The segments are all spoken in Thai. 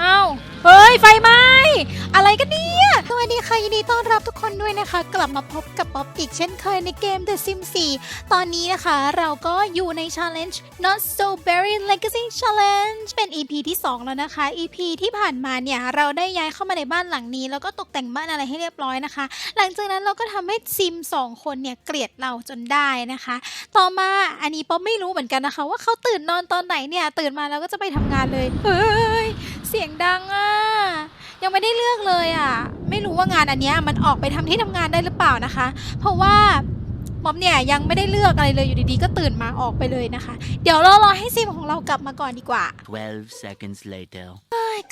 อ้าว เฮ้ย ไฟไหม้ อะไรกันเนี่ย สวัสดีค่ะ ยินดีต้อนรับทุกคนด้วยนะคะ กลับมาพบกับป๊อปอีกเช่นเคยในเกม The Sims 4 ตอนนี้นะคะเราก็อยู่ใน Challenge Not So Berry Legacy Challenge เป็น EP ที่ 2 แล้วนะคะ EP ที่ผ่านมาเนี่ย เราได้ย้ายเข้ามาในบ้านหลังนี้ แล้วก็ตกแต่งบ้านอะไรให้เรียบร้อยนะคะ หลังจากนั้นเราก็ทำให้ซิม 2 คนเนี่ยเกลียดเราจนได้นะคะ ต่อมาอันนี้ป๊อปไม่รู้เหมือนกันนะคะ ว่าเขาตื่นนอนตอนไหนเนี่ยตื่นมาแล้วก็จะไปทำงานเลย เฮ้ย สียงดังอะ ยังไม่ได้เลือกเลยอะ ไม่รู้ว่างานอันเนี้ยมันออกไปทำที่ทำงานได้หรือเปล่านะคะ เพราะว่าป๊อปเนี่ยยังไม่ได้เลือกอะไรเลยอยู่ดีๆ ก็ตื่นมาออกไปเลยนะคะ เดี๋ยวเรารอให้ซิมของเรากลับมาก่อนดีกว่า12 seconds later.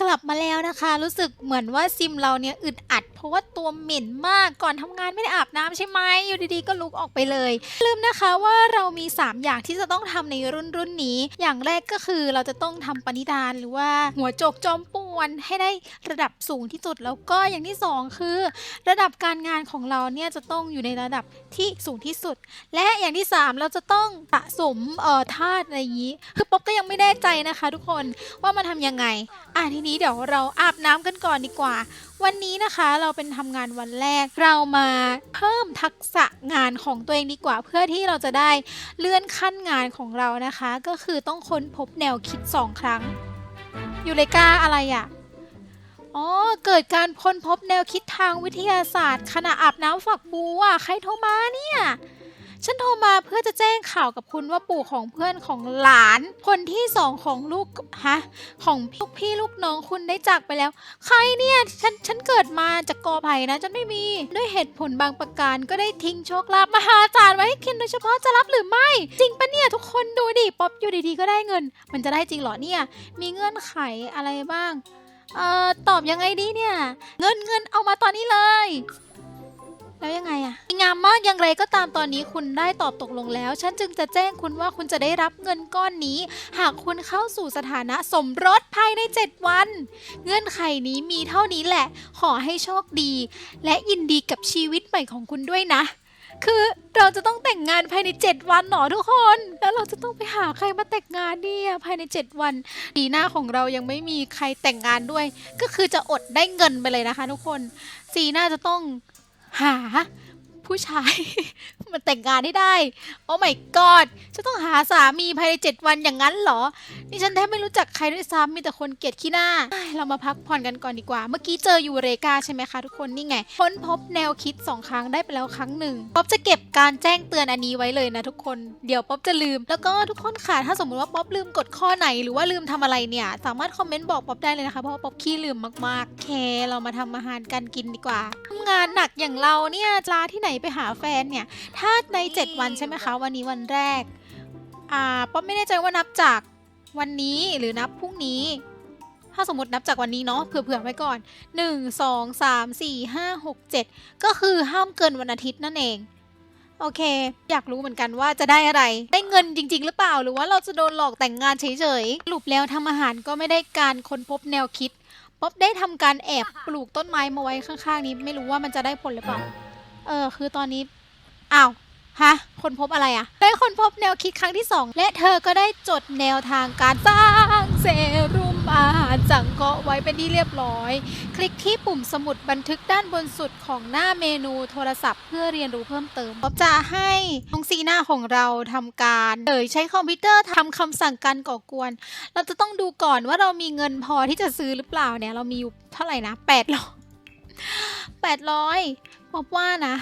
กลับมาแล้วนะคะ รู้สึกเหมือนว่าซิมเราเนี่ยอึดอัดเพ ราะว่าตัวเหม็นมากก่อนทำงานไม่ได้อาบน้ำใช่ไหมอยู่ดีๆก็ลุกออกไปเลย ลืมนะคะว่าเรามี 3 อย่างที่จะต้องทำในรุ่นรุ่นนี้ อย่างแรกก็คือเราจะต้องทำปณิธานหรือว่าหัวโจกจอมป่วนให้ได้ระดับสูงที่สุดแล้วก็อย่างที่สองคือ ระดับการงานของเราเนี่ยจะต้องอยู่ในระดับที่สูงที่สุด และอย่างที่ 3 เราจะต้องสะสมเอ่อธาตุอะไรอย่างนี้ คือป๊อปก็ยังไม่แน่ใจนะคะ ทุกคนว่ามันทำยังไงอะทีนี้เดี๋ยวเราอาบน้ำกันก่อนดีกว่า วันนี้นะคะเราเป็นทำงานวันแรก เรามาเพิ่มทักษะงานของตัวเองดีกว่า เพื่อที่เราจะได้เลื่อนขั้นงานของเรานะคะ ก็คือต้องค้นพบแนวคิด 2 ครั้งยูเลกาอะไรอะ่ะอ๋อ เกิดการค้นพบแนวคิดทางวิทยาศาสตร์ขณะอาบน้ำฝักบัว ใครโทรมาเนี่ย ฉันโทรมาเพื่อจะแจ้งข่าวกับคุณว่าปู่ของเพื่อนของหลาน คนที่สองของลูกฮะของลูกพี่ลูกน้องคุณได้จากไปแล้ว ใครเนี่ยฉันฉันเกิดมาจากกอไผ่นะฉันไม่มีด้วยเหตุผลบางประการก็ได้ทิ้งโชคลาภมหาศาลไว้ให้คินโดยเฉพาะจะรับหรือไม่ จริงปะเนี่ยทุกคนดูดิป๊อปอยู่ดีๆก็ได้เงิน มันจะได้จริงเหรอเนี่ย มีเงื่อนไขอะไรบ้าง เอ่อตอบยังไงดีเนี่ย เงินเงินเอามาตอนนี้เลย แล้วยังไงอะงามมากอย่างไรก็ตามตอนนี้คุณได้ตอบตกลงแล้ว ฉันจึงจะแจ้งคุณว่าคุณจะได้รับเงินก้อนนี้ หากคุณเข้าสู่สถานะสมรสภายใน 7 วัน เงื่อนไขนี้มีเท่านี้แหละ ขอให้โชคดี และยินดีกับชีวิตใหม่ของคุณด้วยนะ คือเราจะต้องแต่งงานภายใน 7 วันหนอทุกคน แล้วเราจะต้องไปหาใครมาแต่งงานเนี่ยภายใน 7 วันปีหน้าของเรายังไม่มีใครแต่งงานด้วย ก็คือจะอดได้เงินไปเลยนะคะ ทุกคนสีหน้าจะต้อง หา ผู้ชายมาแต่งงานให้ได้ โอ้ my god จะต้องหาสามีภายใน7วันอย่างนั้นเหรอ นี่ฉันแทบไม่รู้จักใครด้วยซ้ำมีแต่คนเกลียดขี้หน้าเอ้ยเรามาพักผ่อนกันก่อนดีกว่า เมื่อกี้เจอยูเรกาใช่ไหมคะทุกคนนี่ไงค้นพบแนวคิด2ครั้งได้ไปแล้วครั้งหนึ่งป๊อปจะเก็บการแจ้งเตือนอันนี้ไว้เลยนะทุกคนเดี๋ยวป๊อปจะลืม แล้วก็ทุกคนค่ะถ้าสมมติว่าป๊อปลืมกดข้อไหนหรือว่าลืมทำอะไรเนี่ย สามารถคอมเมนต์บอกป๊อปได้เลยนะคะเพราะว่าป๊อปขี้ลืมมากๆโอเค เรามาทำอาหารการกินดีกว่าทำงานหนักอย่างเราเนี่ยลาที่ไหนไปหาแฟนเนี่ย ถ้าใน 7 วันใช่ไหมคะ วันนี้วันแรก อ่าป๊อปไม่แน่ใจว่านับจากวันนี้หรือนับพรุ่งนี้ ถ้าสมมตินับจากวันนี้เนาะเผื่อๆไว้ก่อน 1 2 3 4 5 6 7 ก็คือห้ามเกินวันอาทิตย์นั่นเอง โอเค อยากรู้เหมือนกันว่าจะได้อะไร ได้เงินจริง ๆ หรือเปล่า หรือว่าเราจะโดนหลอกแต่งงานเฉยๆสรุปแล้วทำอาหารก็ไม่ได้การค้นพบแนวคิดป๊อปได้ทำการแอบปลูกต้นไม้มาไว้ข้างๆนี้ ไม่รู้ว่ามันจะได้ผลหรือเปล่า เออ คือตอนนี้ อ้าว ฮะ คนพบอะไรอะได้คนพบแนวคิดครั้งที่ 2 และเธอก็ได้จดแนวทางการสร้างเซรุ่มอาหารสังเคราะห์ไว้เป็นที่เรียบร้อย คลิกที่ปุ่มสมุดบันทึกด้านบนสุดของหน้าเมนูโทรศัพท์เพื่อเรียนรู้เพิ่มเติมป๊อบจะให้น้องซีหน้าของเราทำการเอ่ยใช้คอมพิวเตอร์ทำคำสั่งการก่อกวน เราจะต้องดูก่อนว่าเรามีเงินพอที่จะซื้อหรือเปล่าเนี่ย เรามีอยู่เท่าไหร่นะแปดร้อยแปดร้อย บอบว่านะ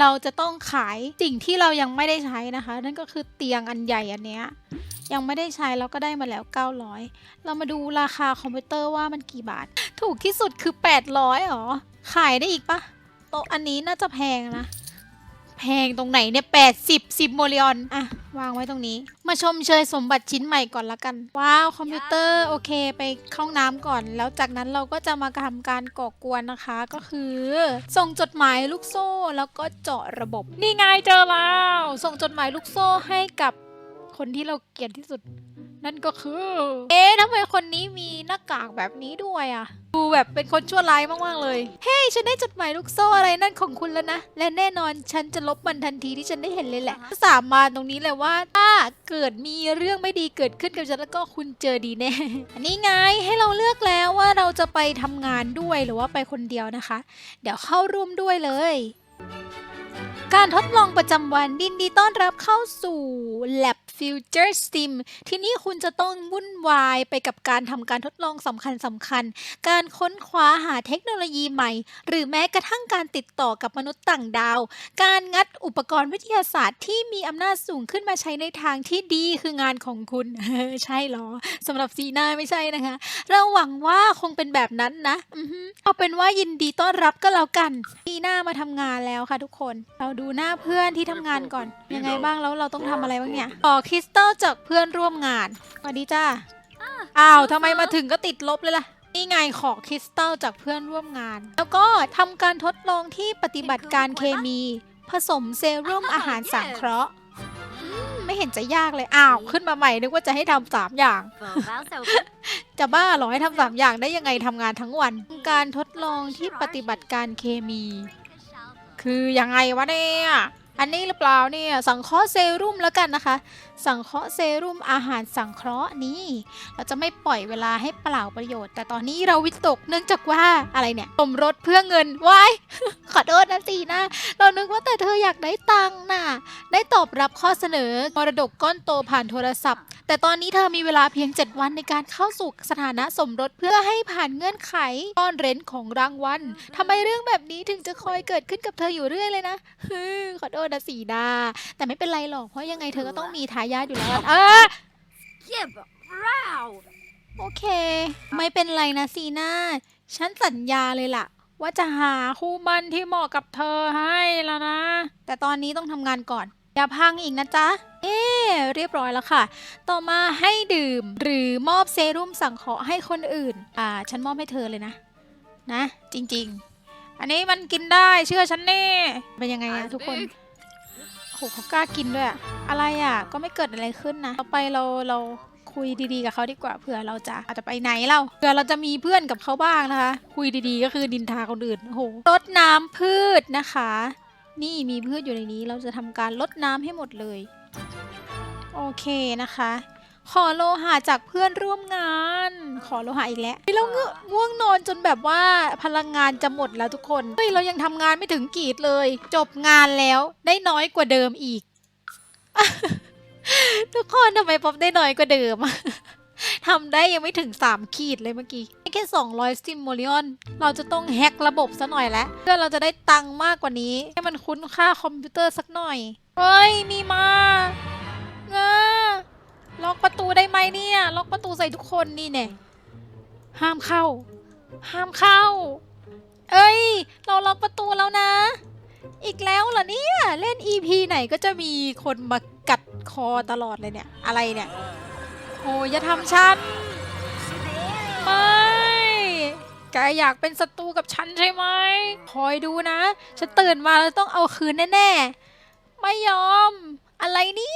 เราจะต้องขายสิ่งที่เรายังไม่ได้ใช้นะคะ นั่นก็คือเตียงอันใหญ่อันเนี้ยยังไม่ได้ใช้เราก็ได้มาแล้ว 900 เรามาดูราคาคอมพิวเตอร์ว่ามันกี่บาท ถูกที่สุดคือ 800หรอ ขายได้อีกปะโต๊ะอันนี้น่าจะแพงนะ แพงตรงไหนเนี่ย80 10โมเลออนอะวางไว้ตรงนี้ มาชมเชยสมบัติชิ้นใหม่ก่อนละกัน ว้าว คอมพิวเตอร์โอเคไปเข้าห้องน้ำก่อน แล้วจากนั้นเราก็จะมาทำการก่อกวนนะคะ ก็คือ ส่งจดหมายลูกโซ่แล้วก็เจาะระบบ นี่ไงเจอแล้ว ส่งจดหมายลูกโซ่ให้กับคนที่เราเกลียดที่สุด นั่นก็คือ เอ๊ะทำไมคนนี้มีหน้ากากแบบนี้ด้วยอะดูแบบเป็นคนชั่วร้ายมากๆเลย เฮ้ยฉันได้จดหมายลูกโซ่อะไรนั่นของคุณแล้วนะ และแน่นอนฉันจะลบมันทันทีที่ฉันได้เห็นเลยแหละสามมาตรงนี้เลยว่า ถ้าเกิดมีเรื่องไม่ดีเกิดขึ้นกับฉันแล้วก็คุณเจอดีแน่ อันนี้ไงให้เราเลือกแล้วว่าเราจะไปทำงานด้วยหรือว่าไปคนเดียวนะคะ เดี๋ยวเข้าร่วมด้วยเลย การทดลองประจำวันดินดีต้อนรับเข้าสู่ Lab Future Sim ที่นี่คุณจะต้องวุ่นวายไปกับการทำการทดลองสำคัญสำคัญ การค้นคว้าหาเทคโนโลยีใหม่ หรือแม้กระทั่งการติดต่อกับมนุษย์ต่างดาว การงัดอุปกรณ์วิทยาศาสตร์ที่มีอำนาจสูงขึ้นมาใช้ในทางที่ดีคืองานของคุณใช่เหรอสำหรับซีน่าไม่ใช่นะคะ เราหวังว่าคงเป็นแบบนั้นนะเอาเป็นว่ายินดีต้อนรับก็แล้วกันซีน่ามาทำงานแล้วค่ะทุกคนเราดูหน้าเพื่อนที่ทำงานก่อน ยังไงบ้างแล้วเราต้องทำอะไรบ้างเนี่ยขอคริสตัลจากเพื่อนร่วมงานสวัสดีจ้าอ้าวทำไมมาถึงก็ติดลบเลยล่ะ นี่ไงขอคริสตัลจากเพื่อนร่วมงาน แล้วก็ทำการทดลองที่ปฏิบัติการเคมี ผสมเซรุ่มอาหารสังเคราะห์อืมไม่เห็นจะยากเลยอ้าวขึ้นมาใหม่นึกว่าจะให้ทำสามอย่าง จะบ้าเหรอให้ทำสามอย่างได้ยังไงทำงานทั้งวัน การทดลองที่ปฏิบัติการเคมี คือยังไงวะเนี่ย อันนี้หรือเปล่าเนี่ยสังเคราะห์เซรุ่มแล้วกันนะคะ สังเคราะห์เซรุ่มอาหารสังเคราะห์นี่เราจะไม่ปล่อยเวลาให้เปล่าประโยชน์ แต่ตอนนี้เราวิตกเนื่องจากว่าอะไรเนี่ยสมรสเพื่อเงินวายขอโทษนะสีนะเรานึกว่าแต่เธออยากได้ตังค์น่ะได้ตอบรับข้อเสนอมรดกก้อนโตผ่านโทรศัพท์ แต่ตอนนี้เธอมีเวลาเพียง 7 วันในการเข้าสู่สถานะสมรสเพื่อให้ผ่านเงื่อนไขต้อนเร้นของรางวัลทำไมเรื่องแบบนี้ถึงจะคอยเกิดขึ้นกับเธออยู่เรื่อยเลยนะฮึขอโทษนะสีดา แต่ไม่เป็นไรหรอกเพราะยังไงเธอก็ต้องมีทายาทอยู่แล้วเออโอเค ไม่เป็นไรนะซีน่าฉันสัญญาเลยล่ะ ว่าจะหาคู่หมั่นที่เหมาะกับเธอให้แล้วนะ แต่ตอนนี้ต้องทำงานก่อน อย่าพังอีกนะจ๊ะ เอ๊ะเรียบร้อยแล้วค่ะ ต่อมาให้ดื่มหรือมอบเซรุ่มสังเคราะห์ให้คนอื่น อ่า ฉันมอบให้เธอเลยนะ นะ จริง ๆ อันนี้มันกินได้เชื่อฉันแน่เป็นยังไงอะทุกคน โหเขากล้ากินด้วยอะอะไรอะ ก็ไม่เกิดอะไรขึ้นนะต่อไปเราเราคุยดีๆกับเขาดีกว่าเผื่อเราจะอาจจะไปไหนเราเผื่อเราจะมีเพื่อนกับเขาบ้างนะคะ คุยดีๆก็คือดินทาคนอื่นโอ้โหรดน้ำพืชนะคะ นี่มีพืชอยู่ในนี้เราจะทำการลดน้ำให้หมดเลย โอเคนะคะ ขอโลหะจากเพื่อนร่วมงาน ขอโลหะอีกแล้วเราเงอง่วงนอนจนแบบว่าพลังงานจะหมดแล้วทุกคนเฮ้ยเรายังทำงานไม่ถึงกีดเลย จบงานแล้วได้น้อยกว่าเดิมอีก ทุกคนทำไมป๊อปได้น้อยกว่าเดิมทำได้ยังไม่ถึง 3 ขีดเลยเมื่อกี้แค่ 200ซิมโมลิออนเราจะต้องแฮกระบบซะหน่อยแล้วเพื่อเราจะได้ตังค์มากกว่านี้ ให้มันคุ้นค่าคอมพิวเตอร์สักหน่อย เฮ้ย มีมา ล็อกประตูได้ไหมเนี่ย ล็อกประตูใส่ทุกคนนี่เนี่ยห้ามเข้า ห้ามเข้า เอ้ย เราล็อกประตูแล้วนะ อีกแล้วเหรอเนี่ย เล่น EP ไหนก็จะมีคนมากัดคอตลอดเลยเนี่ย อะไรเนี่ยโอ้ยอย่าทำฉัน ไม่ แกอยากเป็นศัตรูกับฉันใช่ไหม คอยดูนะ ฉันตื่นมาแล้วต้องเอาคืนแน่ๆ ไม่ยอม อะไรเนี่ย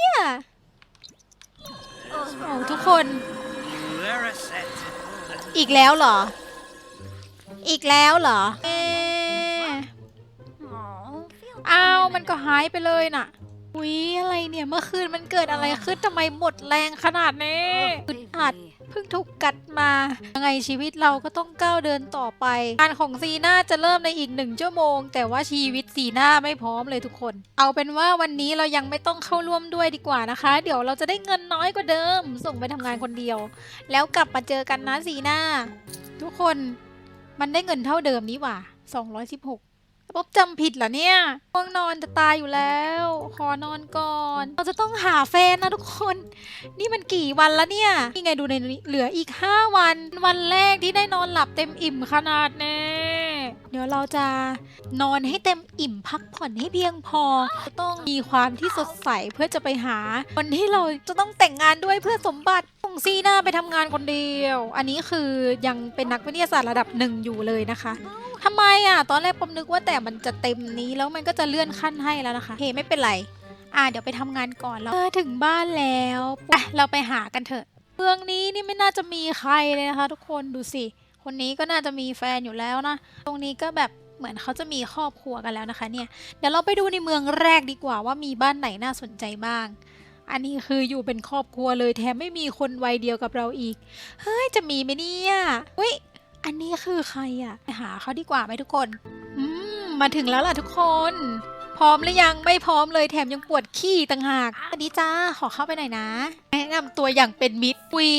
โอ้ทุกคน อีกแล้วเหรอ อีกแล้วเหรอเอ๊ะอ้าวมันก็หายไปเลยน่ะอุ๊ยอะไรเนี่ยเมื่อคืนมันเกิดอะไรขึ้นทำไมหมดแรงขนาดนี้อึดอัด เพิ่งถูกกัดมา ยังไงชีวิตเราก็ต้องก้าวเดินต่อไปงานของซีน่าจะเริ่มในอีกหนึ่งชั่วโมง แต่ว่าชีวิตซีน่าไม่พร้อมเลยทุกคน เอาเป็นว่าวันนี้เรายังไม่ต้องเข้าร่วมด้วยดีกว่านะคะ เดี๋ยวเราจะได้เงินน้อยกว่าเดิม ส่งไปทำงานคนเดียว แล้วกลับมาเจอกันนะซีน่าทุกคนมันได้เงินเท่าเดิมนี้หว่า216 ป๊อบจำผิดเหรอเนี่ยง่วงนอนจะตายอยู่แล้ว ขอนอนก่อน เราจะต้องหาแฟนนะทุกคน นี่มันกี่วันแล้วเนี่ย นี่ไงดูในนี้เหลืออีก 5 วัน วันแรกที่ได้นอนหลับเต็มอิ่มขนาดแน่เดี๋ยวเราจะนอนให้เต็มอิ่มพักผ่อนให้เพียงพอ ต้องมีความที่สดใสเพื่อจะไปหาวันที่เราจะต้องแต่งงานด้วยเพื่อสมบัติส่งซีหน้าไปทำงานคนเดียว อันนี้คือยังเป็นนักวิทยาศาสตร์ระดับหนึ่งอยู่เลยนะคะ ทำไมอะ ตอนแรกผมนึกว่าแต่มันจะเต็มนี้แล้วมันก็จะเลื่อนขั้นให้แล้วนะคะเฮ้ไม่เป็นไร อะเดี๋ยวไปทำงานก่อนแล้วเออถึงบ้านแล้วอะเราไปหากันเถอะเมืองนี้นี่ไม่น่าจะมีใครเลยนะคะ ทุกคนดูสิ คนนี้ก็น่าจะมีแฟนอยู่แล้วนะ ตรงนี้ก็แบบเหมือนเขาจะมีครอบครัวกันแล้วนะคะเนี่ย เดี๋ยวเราไปดูในเมืองแรกดีกว่าว่ามีบ้านไหนน่าสนใจบ้าง อันนี้คืออยู่เป็นครอบครัวเลยแถมไม่มีคนวัยเดียวกับเราอีก เฮ้ยจะมีไหมเนี่ยอุ้ย อันนี้คือใครอะไปหาเขาดีกว่าไหมทุกคนอืมมาถึงแล้วล่ะทุกคน พร้อมหรือยังไม่พร้อมเลยแถมยังปวดขี้ต่างหากสวัสดีจ้าขอเข้าไปหน่อยนะแนะนำตัวอย่างเป็นมิตรคุย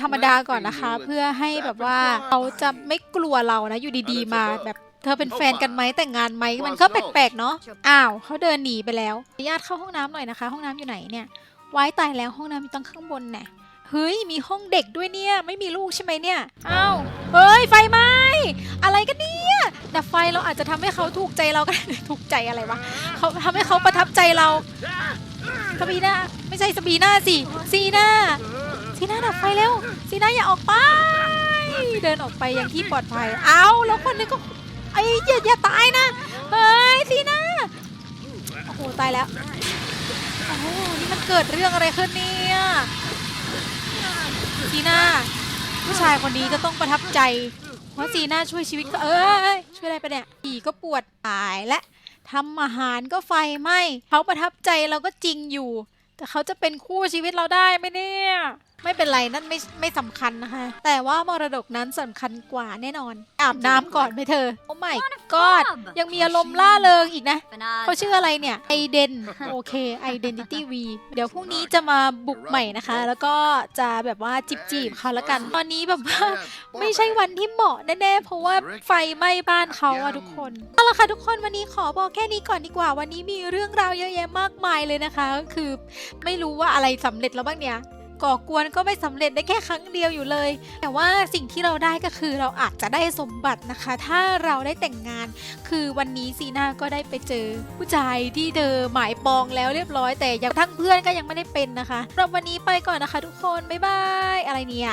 ธรรมดาก่อนนะคะ เพื่อให้แบบว่าเขาจะไม่กลัวเรานะอยู่ดีๆมาแบบเธอเป็นแฟนกันไหมแต่งงานไหมมันก็แปลกๆเนาะอ้าวเขาเดินหนีไปแล้วขออนุญาตเข้าห้องน้ำหน่อยนะคะ ห้องน้ำอยู่ไหนเนี่ยไว้ตายแล้วห้องน้ำอยู่ตั้งข้างบนแน่ เฮ้ย มีห้องเด็กด้วยเนี่ย ไม่มีลูกใช่ไหมเนี่ยอ้าวเฮ้ย ไฟไหมอะไรกันเนี่ยดับไฟเราอาจจะทำให้เขาถูกใจเราก็ได้ถูกใจอะไรวะเขาทำให้เขาประทับใจเราสบีน่าไม่ใช่สบีน่าสิซีน่าซีน่าดับไฟเร็วซีน่าอย่าออกไป เดินออกไปอยังที่ปลอดภัย เอาแล้วคนนึงก็ไอ้อย่าอย่าตายนะ เฮ้ยซีน่าโอ้โหตายแล้ว โอ้โหนี่มันเกิดเรื่องอะไรขึ้นเนี่ย ซีน่าผู้ชายคนนี้จะต้องประทับใจเพราะซีน่าช่วยชีวิตก็เอ้ยช่วยอะไรไปเนี่ยผีก็ปวดตายและทำอาหารก็ไฟไหม้เขาประทับใจเราก็จริงอยู่ แต่เขาจะเป็นคู่ชีวิตเราได้ไหมเนี่ย ไม่เป็นไรนั่นไม่ไม่สำคัญนะคะ แต่ว่ามรดกนั้นสำคัญกว่าแน่นอน อาบน้ำก่อนไหมเธอ โอ้ไม่กอดยังมีอารมณ์ล่าเริงอีกนะเขาชื่ออะไรเนี่ยไอเดนโอเค Identity V เดี๋ยวพรุ่งนี้จะมาบุกใหม่นะคะ แล้วก็จะแบบว่าจีบจีบๆเขาละกัน ตอนนี้แบบว่าไม่ใช่วันที่เหมาะแน่ๆเพราะว่าไฟไหม้บ้านเขาอะทุกคนเอาละค่ะทุกคนวันนี้ขอบอกแค่นี้ก่อนดีกว่า วันนี้มีเรื่องราวเยอะแยะมากมายเลยนะคะก็คือ ไม่รู้ว่าอะไรสำเร็จแล้วบ้างเนี่ย ก่อกวนก็ไม่สำเร็จได้แค่ครั้งเดียวอยู่เลย แต่ว่าสิ่งที่เราได้ก็คือเราอาจจะได้สมบัตินะคะ ถ้าเราได้แต่งงาน คือวันนี้ซีน่าก็ได้ไปเจอ ผู้ชายที่เธอหมายปองแล้วเรียบร้อยแต่ยังทั้งเพื่อนก็ยังไม่ได้เป็นนะคะสำหรับวันนี้ไปก่อนนะคะ ทุกคนบ๊ายบายอะไรเนี่ย